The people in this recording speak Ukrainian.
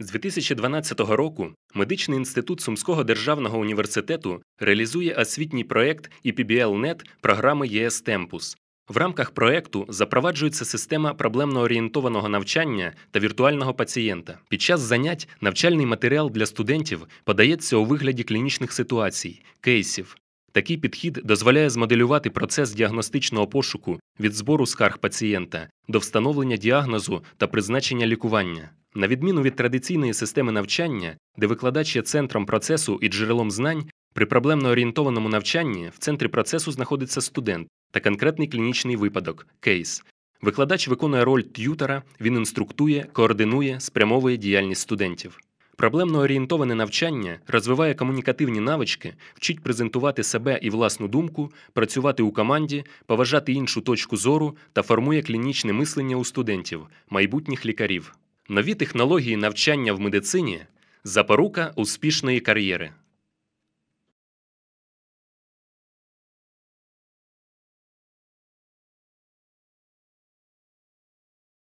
З 2012 року Медичний інститут Сумського державного університету реалізує освітній проєкт EPBL-NET програми ЄС Темпус. В рамках проєкту запроваджується система проблемно-орієнтованого навчання та віртуального пацієнта. Під час занять навчальний матеріал для студентів подається у вигляді клінічних ситуацій, кейсів. Такий підхід дозволяє змоделювати процес діагностичного пошуку від збору скарг пацієнта до встановлення діагнозу та призначення лікування. На відміну від традиційної системи навчання, де викладач є центром процесу і джерелом знань, при проблемно орієнтованому навчанні в центрі процесу знаходиться студент та конкретний клінічний випадок кейс. Викладач виконує роль т'ютера, він інструктує, координує, спрямовує діяльність студентів. Проблемно орієнтоване навчання розвиває комунікативні навички, вчить презентувати себе і власну думку, працювати у команді, поважати іншу точку зору та формує клінічне мислення у студентів, майбутніх лікарів. Нові технології навчання в медицині запорука успішної кар'єри.